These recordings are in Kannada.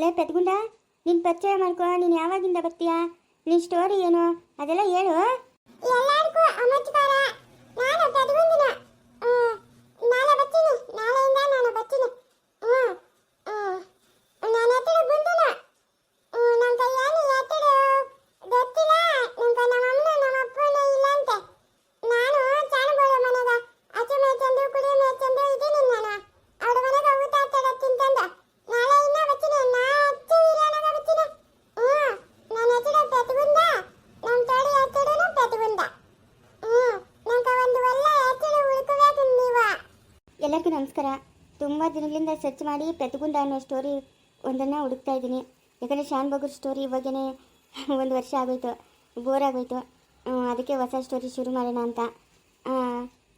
ಲೇ ಪೆದ್ಗುಂಡ, ನಿನ್ ಪರಿಚಯ ಮಾಡ್ಕೊ, ನೀನು ಯಾವಾಗಿಂದ ಬರ್ತೀಯಾ? ನಿನ್ ಸ್ಟೋರಿ ಏನು? ಅದೆಲ್ಲ ಹೇಳು. ಎಲ್ಲರಿಗೂ ನಮಸ್ಕಾರ ನಾನು ನಾನು ಬರ್ತೀನಿ ಹ್ಮ್ ಹ್ಮ್ ನಾನು ಎತ್ತಡ ಬಂದಿನ ನನ್ನ ಕೈಯಲ್ಲಿ ಎತ್ತಡ ಗೊತ್ತಿಲ್ಲ ನನ್ನ ನಮ್ಮ ಅಮ್ಮನ ನಮ್ಮ ಅಪ್ಪನ ಇಲ್ಲ ಅಂತೆ ನಾನು ಚಾಣಬೋಳ ಮನೆಗ ಅಚ್ಚು ಮೇಚಂದು ಕುಡಿ ಮೇಚಂದು ಇದೀನಿ ನಾನು ಅವ್ರ ಮನೆಗ ಊಟ ಎತ್ತಡ ತಿಂತಂದ ನಾಳೆ ಇನ್ನ ಬರ್ತೀನಿ ನಾ ಅಚ್ಚು ಇಲ್ಲನಾಗ ಬರ್ತೀನಿ ಹ್ಮ್ ನಾನು ಎತ್ತಡ ಪೆದಗುಂದ ನಮ್ಮ ತೋಡಿ ಎತ್ತಡನು ಪೆದಗುಂದ ಹ್ಮ್ ನಂಗ ಒಂದು ಒಳ್ಳೆ ಎತ್ತಡ ಉಳ್ಕೋಬೇಕು ನೀವ ಎಲ್ಲರಿಗೂ ನಮಸ್ಕಾರ. ತುಂಬ ದಿನಗಳಿಂದ ಸರ್ಚ್ ಮಾಡಿ ಪ್ರತಿಗುಂಡ ಅನ್ನೋ ಸ್ಟೋರಿ ಒಂದನ್ನು ಹುಡುಕ್ತಾ ಇದ್ದೀನಿ. ಯಾಕಂದರೆ ಶಾನ್ ಬಗರ್ ಸ್ಟೋರಿ ಇವಾಗೇ ಒಂದು ವರ್ಷ ಆಗೋಯ್ತು. ಬೋರ್ ಆಗೋಯ್ತು. ಅದಕ್ಕೆ ಹೊಸ ಸ್ಟೋರಿ ಶುರು ಮಾಡೋಣ ಅಂತ.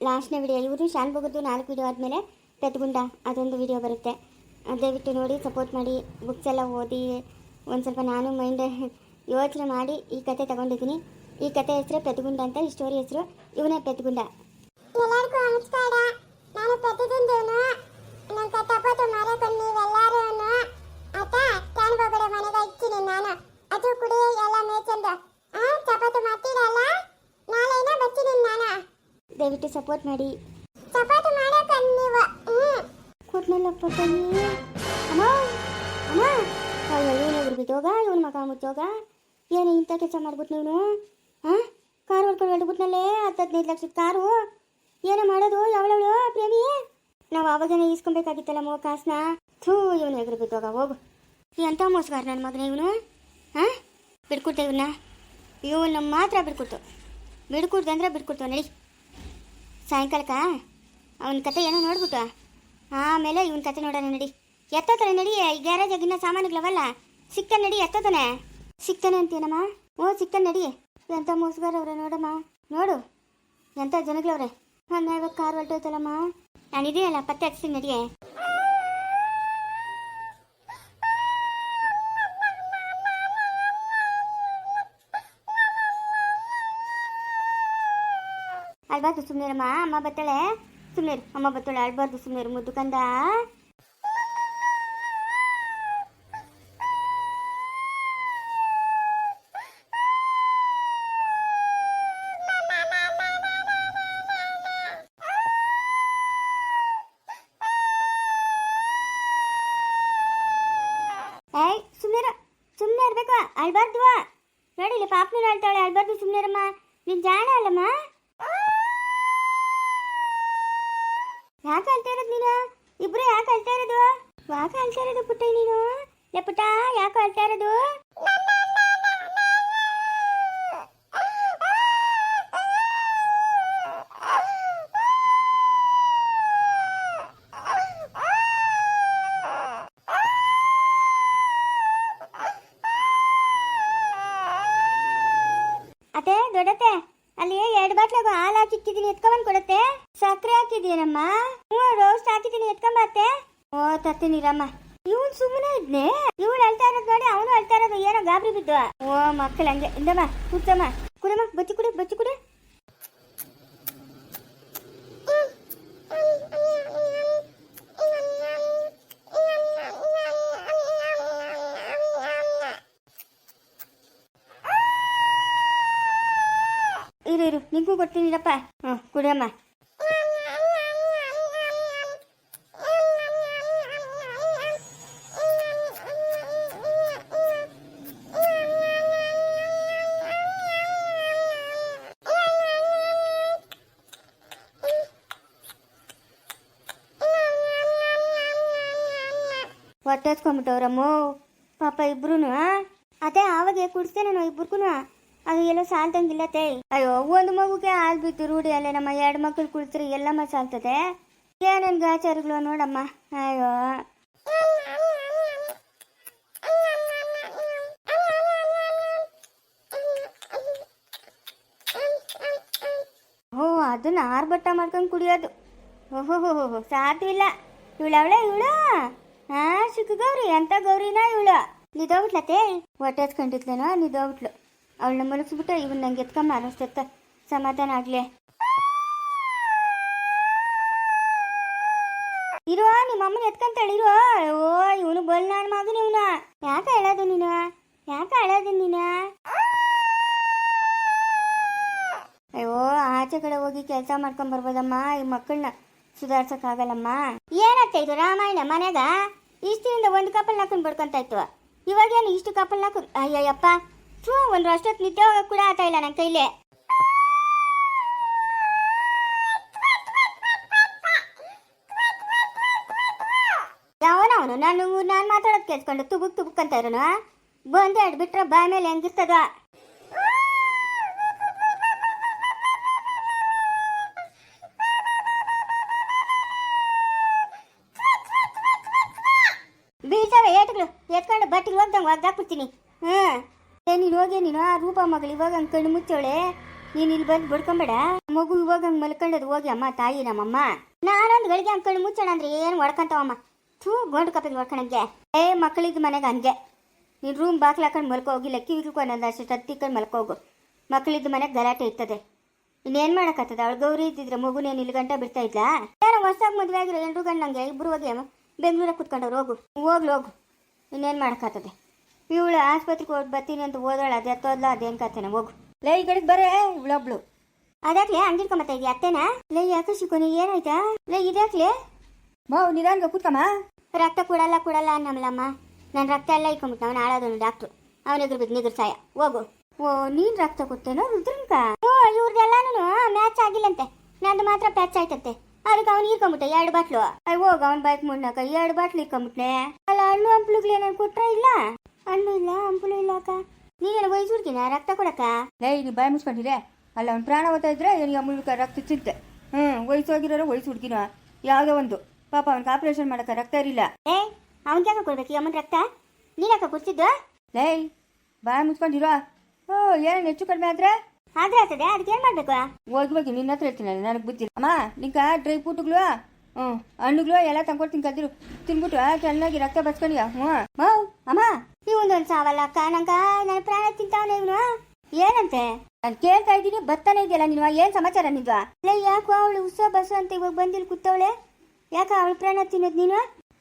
ಲಾಸ್ಟ್ನೇ ವಿಡಿಯೋ ಇವರು ಶಾನ್ ಬಗರ್ದು ನಾಲ್ಕು ವಿಡಿಯೋ ಆದಮೇಲೆ ಪ್ರತಿಗುಂಡ ಅದೊಂದು ವಿಡಿಯೋ ಬರುತ್ತೆ. ದಯವಿಟ್ಟು ನೋಡಿ ಸಪೋರ್ಟ್ ಮಾಡಿ ಬುಕ್ಸ್ ಎಲ್ಲ ಓದಿ, ಒಂದು ಸ್ವಲ್ಪ ನಾನು ಮೈಂಡ್ ಯೋಚನೆ ಮಾಡಿ ಈ ಕತೆ ತಗೊಂಡಿದ್ದೀನಿ. ಈ ಕತೆ ಹೆಸರು ಪ್ರತಿಗುಂಡ ಅಂತ, ಈ ಸ್ಟೋರಿ ಹೆಸರು ಇವನೇ ಪ್ರತಿಗುಂಡ. ಎಲ್ಲರಿಗೂ ನಮಸ್ಕಾರ. ಪ್ರತಿದಿನ ನನ್ನ ತಪ್ಪತ್ತು ಮಾರಕೊಂಡು ನೀವೆಲ್ಲರೂ ಆತ ಕ್ಯಾನ್ ಬಗಡೆ ಮನೆಗೆ ಇಚ್ತೀನಿ ನಾನು. ಅದು ಕುಡಿ ಎಲ್ಲ ಮೇಚಂದು ಆ ಚಪಾತಿ ಮಾಡ್ತೀರಲ್ಲ ನಾಳೆನ ಬರ್ತೀನಿ ನಾನು. ದಯವಿಟ್ಟು ಸಪೋರ್ಟ್ ಮಾಡಿ. ಚಪಾತಿ ಮಾಡಕ ನೀವು ಹ್ಮ್. ಕೊಟ್ನಲ್ಲಪ್ಪ ತಂಗಿ ಅಮ್ಮ ಅಮ್ಮ ಏನು ಬಿದ್ದೋಗ ಇವನ ಮಗ ಮುಚ್ಚೋಗ ಏನು ಇಂಥ ಕೆಲಸ ಮಾಡ್ಬಿಟ್ಟು ನೀನು ಹಾಂ ಕಾರು ಹೊಡ್ಕೊಂಡು ಹೊಡ್ಬಿಟ್ನಲ್ಲೇ ಹತ್ತು ಹದಿನೈದು ಲಕ್ಷದ ಕಾರು? ಏನೋ ಮಾಡೋದು? ಯಾವಳವಳು ಪ್ರೇಮಿ? ನಾವು ಆವಾಗನೇ ಈಸ್ಕೊಬೇಕಾಗಿತ್ತಲ್ಲ ಮೋ ಕಾಸನ್ನ ಥೂ, ಇವನು ಎಗರು ಬಿದ್ದೋಗ, ಹೋಗು. ಎಂಥ ಮೋಸಗಾರ ನನ್ನ ಮಗನ ಇವನು? ಹಾಂ ಬಿಡ್ಕೊಡ್ತ ಇವನ್ನ ಇವನ್ನ ಮಾತ್ರ ಬಿಡ್ಕೊಡ್ತು. ಬಿಡ್ಕೊಡ್ದು ಅಂದ್ರೆ ಬಿಡ್ಕೊಡ್ತು, ನಡಿ. ಸಾಯಂಕಾಲಕ್ಕ, ಅವನ ಕತೆ ಏನೋ ನೋಡ್ಬಿಟ್ಟು. ಆಮೇಲೆ ಇವನ ಕತೆ ನೋಡೋಣ, ನಡಿ. ಎತ್ತತಾನೆ, ನಡಿ. ಈ ಗ್ಯಾರೇಜಾಗಿನ್ನ ಸಾಮಾನುಗಳವಲ್ಲ ಸಿಗ್ತಾನೆ ನಡಿ, ಎತ್ತತಾನೆ. ಸಿಗ್ತಾನೆ ಅಂತೀನಮ್ಮ? ಓ ಸಿಗ್ತಾನೆ ನಡಿ. ಎಂಥ ಮೋಸಗಾರ ಅವ್ರೆ ನೋಡಮ್ಮ. ನೋಡು. ಎಂಥ ಜನಗಳವ್ರೆ. ಹಾಂ ಇವಾಗ ಕಾರ್ ಹೊರಟೋಯ್ತಲ್ಲಮ್ಮ ನಾನಿದೆಯಲ್ಲ ಪತ್ತೆ ಹಚ್ತೀನಿ ನಡಿಯೇ ಅಳ್ಬಾರ್ದು ಸುಮ್ಮನಿರಮ್ಮ ಅಮ್ಮ ಬತ್ತಾಳೆ ಸುಮ್ಮನಿರು ಅಮ್ಮ ಬತ್ತಾಳೆ ಅಳ್ಬಾರ್ದು ಸುಮ್ಮನಿರು ಮುದ್ದು ಕಂದ ಇರ್ಬೇಕು. ಅಳ್ಬಾರ್ದು ನೋಡಿ ಇಲ್ಲಿ ಪಾಪನೂ ಅಳ್ತಾಳೆ ಅಳ್ಬಾರ್ದು ಸುಮ್ಮನಿರಮ್ಮ ನೀನ್ ಜಾಣ ಅಲ್ಲಮ್ಮ. ಯಾಕೆ ಅಳ್ತಾ ಇರೋದು ನೀನು? ಇಬ್ರು ಯಾಕೆ ಅಳ್ತಾ ಇರೋದು? ಯಾಕೆ ಅಳ್ತಾ ಇರೋದು ಪುಟ್ಟ ನೀನು? ಲೇ ಪುಟ್ಟ, ಯಾಕೆ ಅಳ್ತಾ ಇರೋದು ಅತ್ತೆ ದೊಡ್ಡತ್ತೆ ಅಲ್ಲಿ ಎರಡು ಬಾಟ್ಲಾಗ ಹಾಲು ಎತ್ಕೊಂಬಂದು ಕೊಡತ್ತೆ? ಸಕ್ಕರೆ ಹಾಕಿದ್ದೀನಮ್ಮ ಹ್ಞೂ ರೋಸ್ಟ್ ಹಾಕಿದ್ದೀನಿ ಎತ್ಕೊಂಬತ್ತೆ ಓ ತತ್ತೀನಿರಮ್ಮ ಇವನ್ ಸುಮ್ಮನೆ ಇದ್ನೆ. ಇವಳು ಅಳ್ತಾ ಇರೋದು ನೋಡಿ, ಅವನು ಅಳ್ತಾ ಇರೋದು. ಏನೋ ಗಾಬರಿ ಬಿದ್ದು. ಓ, ಮಕ್ಕಳು ಹಂಗೆ. ಇಂದಮ್ಮ ಕೂತಮ್ಮ ಕುಡಮ್ಮ ಬಚ್ಚಿ ಕುಡಿ ಬಚ್ಚಿ ಕುಡಿ. ಇರು ಇರು ನಿಂಗೂ ಕೊಡ್ತೀನಿರಪ್ಪ ಹ್ಞೂ ಕುಡಿಯಮ್ಮ. ಹೊಟ್ಟೆ ಹಚ್ಕೊಂಬಿಟ್ಟವ್ರಮ್ಮ ಪಾಪ ಇಬ್ರು ಅದೇ ಆವಾಗ ಕುಡಿಸ್ತೇನೆ ನಾವು ಇಬ್ರಿಗೂ ಅದು ಎಲ್ಲೋ ತೇ ಅಯ್ಯೋ, ಒಂದು ಮಗುಗೆ ಹಾಲು ಬಿದ್ದು ರೂಢಿ ಅಲ್ಲೇ ನಮ್ಮ ಎರಡು ಮಕ್ಕಳು ಕುಳಿತರೆ ಎಲ್ಲಮ್ಮ ಸಾಲ್ತದೆ ಏನೇನು ಗಾಚಾರಗಳು ನೋಡಮ್ಮ? ಅಯ್ಯೋ. ಓ, ಅದನ್ನ ಆರ್ಭಟ ಮಾಡ್ಕೊಂಡು ಕುಡಿಯೋದು. ಓಹೋ ಹೋ ಸಾಧ್ಯ ಇಲ್ಲ. ಇವಳವಳೆ ಇವಳು? ಹಾ ಸಿಕ್ಕ ಗೌರಿ, ಎಂತ ಗೌರಿನ ಇವಳು? ಹೊಟ್ಟೆ ಹಚ್ಕೊಂಡಿದ್ಲೇನೋ ನಿದೋಗ್ಬಿಟ್ಲು ಅವಳನ್ನ ಮಲಗಿಸ್ಬಿಟ್ಟು ಇವನ್ ನಂಗೆ ಎತ್ಕೊಂಡ್ ಅನ್ನಿಸ್ತತ್ತ ಸಮಾಧಾನ ಆಗ್ಲಿ. ಇರುವ, ನಿಮ್ಮ ಅಮ್ಮನ ಎತ್ಕೊಂತಾಳೆ, ಇರುವ. ಓ, ಇವನು ಬಲ್ ನಾನು ಮಗನ ಇವನ. ಯಾಕ ಹೇಳೋದು ನೀನು? ಯಾಕ ಹೇಳೋದು ನೀನ? ಅಯ್ಯೋ, ಆಚೆ ಕಡೆ ಹೋಗಿ ಕೆಲಸ ಮಾಡ್ಕೊಂಡ್ ಬರ್ಬೋದಮ್ಮ. ಈ ಮಕ್ಕಳನ್ನ ಸುಧಾರ್ಸಕ್ಕಾಗಲ್ಲಮ್ಮ. ಏನತ್ತ ಇದು ರಾಮಾಯಣ ಮನೆಗ? ಇಷ್ಟಿನಿಂದ ಒಂದು ಕಪಲ್ ಹಾಕೊಂಡ್ ಬಡ್ಕೊಂತ ಇತ್ತು. ಇವಾಗೇನು ಇಷ್ಟು ಕಪಲ್ ಹಾಕು ಅಯ್ಯಯ್ಯಪ್ಪ. ಥೂ, ಒಂದು ಅಷ್ಟೊತ್ತು ನಿದ್ದೆ ಹೋಗಕ್ಕೆ ಕೂಡ ಆತ ಇಲ್ಲ ನನ್ನ ಕೈಲೇ. ಯಾವನವನು ನಾನು ನಾನು ಮಾತಾಡೋದು ಕೇಳಿಸ್ಕೊಂಡು ತುಬುಕ್ ತುಬುಕ್ ಅಂತ ಇರೋನು ಬಂದು ಎರಡು ಬಿಟ್ರೆ ಬಾಯ್ ಮೇಲೆ ಹೆಂಗಿರ್ತದ. ಬೀಳ್ತಾವೆ ಏಟ್ಗಳು, ಎತ್ಕೊಂಡು ಬಟ್ಟಿಗೆ ಹೋಗ್ದಂಗೆ ಒಗ್ದಾಕ್ಬಿಡ್ತೀನಿ. ಹ್ಞೂ ಏ ನೀನು ಹೋಗಿ ನೀನು? ಆ ರೂಪ ಮಗಳು ಇವಾಗ ಹಂಗೆ ಕಣ್ಣು ಮುಚ್ಚೋಳೆ? ನೀನು ಇಲ್ಲಿ ಬಂದು ಬಡ್ಕೊಂಬೇಡ. ಮಗು ಇವಾಗ ಹಂಗೆ ಮಲ್ಕೊಂಡದು ಹೋಗಿ ಅಮ್ಮ, ತಾಯಿ ನಮ್ಮಮ್ಮ. ನಾನೊಂದು ಗಳಿಗೆ ಹಂಗೆ ಕಣ್ಣು ಮುಚ್ಚೋಣ ಅಂದ್ರೆ ಏನು ಹೊಡ್ಕೊಂತಾವಮ್ಮ? ಥೂ, ಗೋಂಡು ಕಪ್ಪಿಗೆ ಹೊಡ್ಕೊಳಂಗೆ ಏ ಮಕ್ಕಳಿದ್ದು ಮನೆಗೆ ಹಂಗೆ. ನೀನು ರೂಮ್ ಬಾಕ್ಲ ಹಾಕೊಂಡು ಮಲ್ಕೋ ಲಕ್ಕಿ ಕಿವಿಗೂ ಒಂದೊಂದು ಅಷ್ಟು ಹತ್ತಿಕೊಂಡು ಮಲ್ಕೋಗು ಮಕ್ಕಳಿದ್ದು ಮನೆಗೆ ಗಲಾಟೆ ಇರ್ತದೆ. ಇನ್ನೇನು ಮಾಡೋಕ್ಕತ್ತದ ಅವಳು ಗೌರಿ ಇದ್ದಿದ್ರೆ ಮಗುನೇನು ಇಲ್ಲಿ ಗಂಟ ಬಿಡ್ತಾ ಇದ್ಲಾ? ಯಾರೋ ಹೊಸ್ದಾಗಿ ಮದುವೆ ಆಗಿರೋ ಎಂಟು ಗಂಡಂಗೆ ಇಬ್ಬರು ಹೋಗಿ ಬೆಂಗಳೂರಿಗೆ ಕುತ್ಕೊಂಡವ್ರು, ಹೋಗು. ಹೋಗ್ಲಿ, ಹೋಗು. ಇನ್ನೇನು ಮಾಡೋಕ್ಕತ್ತದೆ ಇವಳು ಆಸ್ಪತ್ರೆಗೆ ಹೋಗಿ ಬರ್ತೀನಿ ಅಂತ ಓದೋಳು ಅದೇ ತೋದ್ಲ ಅದೇನು ಕತ್ತೇನೆ ಹೋಗು. ಲೈ ಈ ಕಡೆಗೆ ಬರೇ ಇವಳೊಬ್ಳು ಅದಾಕ್ಲೆ ಅಂಗಿಡ್ಕೊಂಬತ್ತ ಇದೆಯಾ? ಅತ್ತೇನಾ? ಲೈ ಯಾಕೆ ಶಿಕೋನಿ ಏನಾಯ್ತಾ? ಲೈ ಇದಾಕ್ಲೆ. ಮಾವು ನಿಧಾನಗ ಕೂತ್ಕಮ್ಮ. ರಕ್ತ ಕೊಡಲ್ಲ ಕೊಡಲ್ಲ ಅನ್ನಮಲ್ಲಮ್ಮ ನನ್ನ ರಕ್ತ ಎಲ್ಲ ಇಟ್ಕೊಂಬಿಟ್ಟು ಅವನು ಆಳೋದನು ಡಾಕ್ಟ್ರು. ಅವನಿಗ್ರ ಬಿದ್ದು ಸಾಯ. ಹೋಗು. ಓ ನೀನು ರಕ್ತ ಕೊಡ್ತೇನೋ ರುದ್ರಂಕ? ಓ ಇವ್ರದ್ದೆಲ್ಲಾನು ಮ್ಯಾಚ್ ಆಗಿಲ್ಲಂತೆ. ನಂದು ಮಾತ್ರ ಪ್ಯಾಚ್ ಆಯ್ತಂತೆ. ಅದಕ್ಕೆ ಅವ್ನು ಇರ್ಕೊಂಬಿಟ್ಟೆ ಎರಡು ಬಾಟ್ಲು. ಅಯ್ಯ ಹೋಗ ಅವ್ನ ಬೈಕ್ ಮುನ್ನಕ ಎರಡು ಬಾಟ್ಲು ಇಟ್ಕೊಂಬಿಟ್ನೆ ಅಲ್ಲ ಹಣ್ಣು ಹಂಪ್ಲುಗಳು ಏನಾರು ಕೊಟ್ರ ಇಲ್ಲ? ಅಕ್ಕ ನೀನೇನು ಹುಡುಗಿನ ರಕ್ತ ಕೊಡಕ್ಕ? ಲೈ ನೀ ಬಾಯಿ ಮುಚ್ಕೊಂಡಿರೇ ಅಲ್ಲ ಅವ್ನು ಪ್ರಾಣ ಓದ್ತಾ ಇದ್ರೆ ಏನು ಅಮೂಲ್ಕ ರಕ್ತ ಚಿಂತೆ. ಹ್ಞೂ ವಯಸ್ಸು ಹೋಗಿರೋರು ವಯಸ್ಸು ಹುಡುಗಿನ? ಯಾವುದೋ ಒಂದು. ಪಾಪ ಅವ್ನಿಗೆ ಆಪರೇಷನ್ ಮಾಡಕ್ಕೆ ರಕ್ತ ಇರಲಿಲ್ಲ. ಏ ಅವನ್ ಯಾಕೆ ಕೊಡ್ಬೇಕು ಅಮ್ಮನ ರಕ್ತ? ನೀನ್ಯಾಕ ಕೊಡ್ತಿದ್ದು ಲೈ ಬಾಯಿ ಮುಚ್ಕೊಂಡಿರೋ? ಓ ಏನೇನು ಹೆಚ್ಚು ಕಡಿಮೆ ಆದ್ರೆ? ಆದ್ರೆ ಆಗ್ತದೆ ಅದಕ್ಕೆ ಏನ್ ಮಾಡ್ಬೇಕು? ಹೋಗಿ ಹೋಗಿ ನಿನ್ನ ಹತ್ರ ಹೇಳ್ತೀನಿ ನನಗೆ ಬುದ್ಧಿ ಅಮ್ಮ ನಿಂಕ ಡ್ರೈ ಫ್ರೂಟ್ಗಳು? ಹ್ಞೂ ಹಣ್ಣುಗಳು ಎಲ್ಲ ತಂದ್ಕೊಡ್ತೀನಿ ಕದ್ದಿರು. ತಿನ್ಬಿಟ್ಟು ಚೆನ್ನಾಗಿ ರಕ್ತ ಬಚ್ಕೊಂಡಿಯಾ? ಹ್ಞೂ ಮಾವು ಅಮ್ಮ. ಒಂದೊಂದು ಸಾವಲ್ಲ ಅಕ್ಕ ನಂಗ ನನ್ನ ಪ್ರಾಣ ತಿಂತಾವನೆ ಇವನು. ಏನಂತೆ? ನಾನು ಕೇಳ್ತಾ ಇದ್ದೀನಿ, ಬರ್ತಾನೆ ಇದೆಯಲ್ಲ ನೀನು, ಏನು ಸಮಾಚಾರ ನಿದ್ವಾ ಅಲ್ಲ ಯಾಕೋ ಅವಳು ಉಸ ಬಸ ಅಂತ ಇವಾಗ ಬಂದಿಲ್ ಕೂತವಳೆ? ಯಾಕ ಅವಳು ಪ್ರಾಣ ತಿನ್ನೋದು ನೀನು?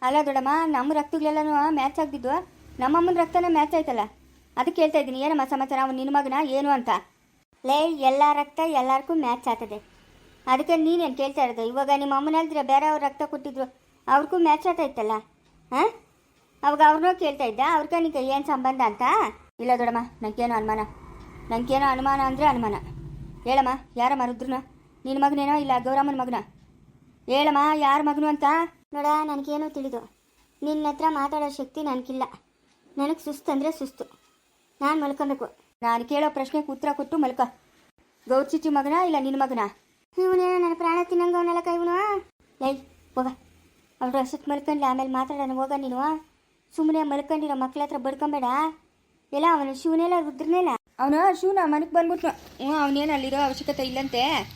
ಅಲ್ಲ ದೊಡಮ್ಮ ನಮ್ಮ ರಕ್ತಗಳೆಲ್ಲನೂ ಮ್ಯಾಚ್ ಆಗ್ತಿದ್ವು ನಮ್ಮಮ್ಮನ ರಕ್ತನ ಮ್ಯಾಚ್ ಆಯ್ತಲ್ಲ? ಅದಕ್ಕೆ ಕೇಳ್ತಾ ಇದ್ದೀನಿ, ಏನಮ್ಮ ಸಮಾಚಾರ, ಅವನು ನಿನ್ನ ಮಗನ, ಏನು ಅಂತ? ಲೇ, ಎಲ್ಲ ರಕ್ತ ಎಲ್ಲಾರ್ಗೂ ಮ್ಯಾಚ್ ಆಗ್ತದೆ. ಅದಕ್ಕೆ ನೀನೇನು ಕೇಳ್ತಾ ಇರೋದು? ಇವಾಗ ನಿಮ್ಮ ಅಮ್ಮನಲ್ದ್ರೆ ಬೇರೆ ಅವ್ರ ರಕ್ತ ಕೊಟ್ಟಿದ್ರು, ಅವ್ರಿಗೂ ಮ್ಯಾಚ್ ಆಗ್ತಾಯಿತ್ತಲ್ಲ ಹಾಂ? ಅವಾಗ ಅವ್ರನ್ನೂ ಕೇಳ್ತಾ ಇದ್ದ ಅವ್ರಿಗೆ ನಿಂಗೆ ಏನು ಸಂಬಂಧ ಅಂತ? ಇಲ್ಲ ದೊಡಮ್ಮ ನನಗೇನು ಅನುಮಾನ. ನನಗೇನೋ ಅನುಮಾನ ಅಂದರೆ ಅನುಮಾನ. ಹೇಳಮ್ಮ ಯಾರಮ್ಮ ಮರುದ್ರನ ನಿನ್ನ ಮಗನೇನೋ ಇಲ್ಲ, ಗೌರಮ್ಮನ ಮಗನ? ಹೇಳಮ್ಮ, ಯಾರ ಮಗನು ಅಂತ? ನೋಡ, ನನಗೇನೋ ತಿಳಿದು. ನಿನ್ನ ಹತ್ರ ಮಾತಾಡೋ ಶಕ್ತಿ ನನಗಿಲ್ಲ. ನನಗೆ ಸುಸ್ತು ಅಂದರೆ ಸುಸ್ತು. ನಾನು ಮಲ್ಕೊಬೇಕು. ನಾನು ಕೇಳೋ ಪ್ರಶ್ನೆಗೆ ಉತ್ತರ ಕೊಟ್ಟು ಮಲ್ಕ. ಗೌರ್ಚಿಚ್ಚಿ ಮಗನ ಇಲ್ಲ ನಿನ್ನ ಮಗನ? ಇವನೇನೋ ನನ್ನ ಪ್ರಾಣ ತಿನ್ನಂಗ ಕೈ ಇವನು ಲೈ ಹೋಗ. ಅವ್ರ ಅಷ್ಟೊತ್ತು ಮಲ್ಕೊಂಡ್ಲಿ ಆಮೇಲೆ ಮಾತಾಡೋಣ, ಹೋಗ ನೀನು. ಸುಮ್ಮನೆ ಮಲ್ಕೊಂಡಿರೋ ಮಕ್ಳ ಹತ್ರ ಬಡ್ಕೊಂಬೇಡ. ಎಲ್ಲ ಅವನು ಶಿವನೆಲ್ಲ ರುದ್ರನೆಲ್ಲ ಅವನು ಶಿವನ ಮನೆಗೆ ಬಂದ್ಬಿಟ್ನು. ಹ್ಞೂ ಅವನೇನು ಅಲ್ಲಿರೋ ಅವಶ್ಯಕತೆ ಇಲ್ಲಂತೆ?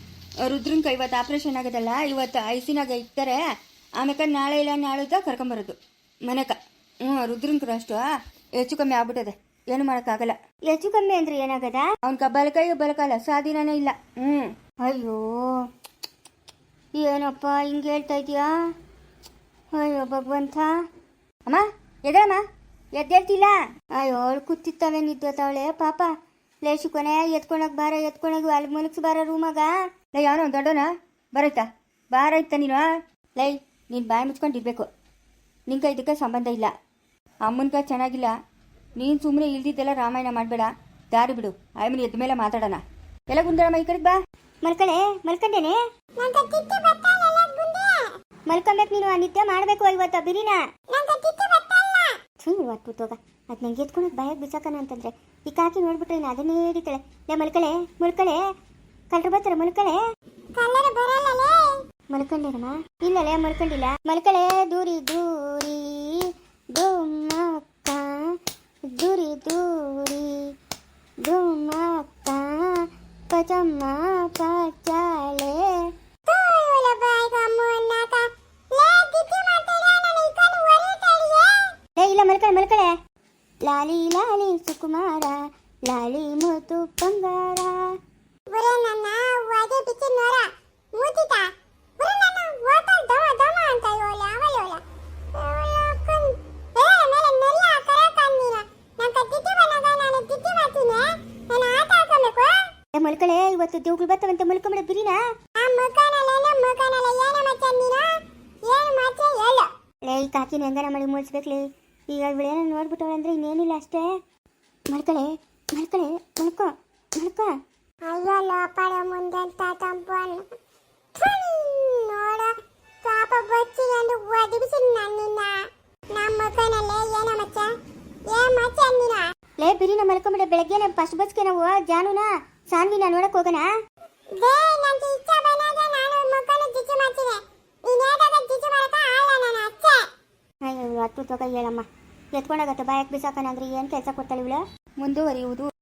ರುದ್ರನ್ಕ ಇವತ್ತು ಆಪ್ರೇಷನ್ ಆಗೋದಲ್ಲ? ಇವತ್ತು ಐಸಿನಾಗ ಇಡ್ತಾರೆ ಆಮೇಲೆ ನಾಳೆ ಇಲ್ಲ ನಾಳೆ ಕರ್ಕೊಂಬರೋದು. ಮನೆಕ. ಹ್ಞೂ ರುದ್ರನ್ಕರು ಅಷ್ಟು ಹೆಚ್ಚು ಕಮ್ಮಿ ಆಗ್ಬಿಟ್ಟದೆ. ಏನು ಮಾಡೋಕ್ಕಾಗಲ್ಲ. ಹೆಚ್ಚು ಕಮ್ಮಿ ಅಂದ್ರೆ ಏನಾಗದ? ಅವ್ನ ಬಲಕೈ ಬಲಕಲ್ಲ ಸ್ವಾಧೀನನೇ ಇಲ್ಲ. ಹ್ಞೂ. ಅಯ್ಯೋ. ಏನಪ್ಪ ಹಿಂಗೆ ಹೇಳ್ತಾ ಇದೀಯಾ ಅಯ್ಯೋ ಭಗವಂತ. ಅಮ್ಮ ಎದಳಮ್ಮ ಎದ್ದೇಳ್ತಿಲ್ಲ? ಅಯ್ಯೋ ಅವಳು ಕೂತಿತ್ತವೆ ನಿದ್ದೋತಾವಳೆ ಪಾಪ ಲೇಶು ಕೊನೆ ಎತ್ಕೊಳಕ್ ಬಾರ ಎತ್ಕೊಂಡೋಗಿ ಅಲ್ಲಿ ಮುಲಗ್ಸ್ ಬಾರ ರೂಮಾಗ. ಲೈ ಯಾರೋ ದೊಡ್ಡೋನ ಬರೈತಾ? ಬಾರೈತ ನೀನು? ಲೈ ನೀನು ಬಾಯಿ ಮುಚ್ಕೊಂಡಿರ್ಬೇಕು ನಿಂಗೆ ಇದಕ್ಕೆ ಸಂಬಂಧ ಇಲ್ಲ. ಅಮ್ಮನ್ಗ ಚೆನ್ನಾಗಿಲ್ಲ. ನೀನು ಸುಮ್ಮನೆ ಇಲ್ದಿದ್ದೆಲ್ಲ ರಾಮಾಯಣ ಮಾಡಬೇಡ. ದಾರಿ ಬಿಡು. ಆಯಮ್ಮನ ಎದ್ದ ಮೇಲೆ ಮಾತಾಡೋಣ. ಎಲ್ಲ ಗುಂದಳಮ್ಮ ಈ ಕಡೆಗೆ ಬಾ. ಮಲ್ಕಳೆ ಮಲ್ಕಂಡೇನೆ? ಮಲ್ಕೊಂಬೇಕು ನೀನು ಆ ನಿದ್ದೆ ಮಾಡಬೇಕು ಇವತ್ತು ಬಿರಿನಾ. ಥೂ ಇವತ್ತು ತೋಗ ಅದು ನಂಗೆ ಎತ್ಕೊಳಕ್ಕೆ ಭಯ ಬಿಸಾಕನ ಅಂತಂದ್ರೆ ಈ ಕಾಕಿ ನೋಡ್ಬಿಟ್ರೆ ಇನ್ನು ಅದನ್ನೇ ಹಿಡಿತಾಳೆ. ಲೇ ಮಲ್ಕಳೆ ಮಲ್ಕಳೆ. ಕಲ್ರು ಬರ್ತಾರೆ ಮಲ್ಕಳೆ. ಮಲ್ಕೊಂಡಿರಮ್ಮ? ಇಲ್ಲ ಮಲ್ಕೊಂಡಿರಮ್ಮ ಇಲ್ಲಲೇ ಮಲ್ಕೊಂಡಿಲ್ಲ. ಮಲ್ಕಳೆ ದೂರಿ ದೂರಿ. ದುಮ್ಮಕ್ಕ ದೂರಿ ದೂರಿ. ದುಮ್ಮಕ್ಕ ಪಚಮ್ಮ ಪಚಾಳೆ ತೋಯುಲ ಬಾಯ್ಗ ಮುನ್ನಕ ಲೇ ದಿತ್ತಿ ಮಾಡ್ತಾಳೆ ನಾನು ಇಕನು ಒರಿತಾಳಿಯೇ ಏ ಇಲ್ಲ ಮಲ್ಕಳೆ ಮಲ್ಕಳೆ ಲಾಲಿ ಲಾಲಿ ಸುಕುಮಾರ ಮುತ್ತು ಬಂಗಾರ. ಬರೇ ನನ್ನ ಒದೆ ಬಿಚ್ಚಿ ನೋರ ಮೂತಿತ ಬರೇ ನನ್ನ ಓಟಲ್ ದಮ ದಮ ಅಂತ ಯೋಲ ಆಡ್ಕೊಬೇಕು? ಏ ಮಲ್ಕಳೆ ಇವತ್ತು ದೇವ್ಗಳು ಬರ್ತಾವಂತೆ ಮಲ್ಕೊಂಬಿಡ ಬಿರಿನಾ. ಲೇ ಈ ಕಾಕಿನ ಹೆಂಗಾರ ಮಾಡಿ ಮುಳ್ಸ್ಬೇಕ್ಲಿ. ಈಗ ಇವಳೇನ ನೋಡ್ಬಿಟ್ಟವಳೆ ಅಂದ್ರೆ ಇನ್ನೇನಿಲ್ಲ ಅಷ್ಟೇ. ಮಲ್ಕಳೆ ಮಲ್ಕಳೆ ಮಲ್ಕೋ ಮಲ್ಕೋ. ಅಯ್ಯೋ ಲೋಪಾಳೆ ಮುಂದೆ ತಂಪನು ನೋಡ ಪಾಪ ಬಚ್ಚಿ ಎಂದು ಒದಗಿಸಿ ನನ್ನಿನ್ನ ನಮ್ಮ ಮುಖನಲ್ಲೇ ಏನೋ ಮಚ್ಚ? ಏನ್ ಮಚ್ಚ ನೀನ ಲೇ ಬಿರಿನ ಮಲ್ಕೊಂಬಿಡ ಬೆಳಗ್ಗೆ ಫಸ್ಟ್ ಬಸ್ಗೆ ನಾವು ಜಾನುನ. ಸಾನ್ವಿನ ನೋಡಕ್ ಹೋಗೋಣ? ನಂಗೆ ಬಂದಾಗ ನಾನು ಮುಖನ ಜಿಚ್ಚಿ ಮಾಡ್ತೀನಿ. ನೀನ್ ಹೇಗಾಗ ಜಿಚ್ಚಿ ಮಾಡಕ ಆಳ ನನ್ನ ಅಚ್ಚೆ. ಅಯ್ಯೋ ಅತ್ತು ತಗೋ ಹೇಳಮ್ಮ. ಎತ್ಕೊಂಡಾಗತ್ತೆ ಬಾಯಕ್ ಬಿಸಾಕಣ ಅಂದ್ರೆ ಏನು ಕೆಲಸ ಕೊಡ್ತಾಳೆ ಇವಳು? ಮುಂದುವರಿಯುವುದು.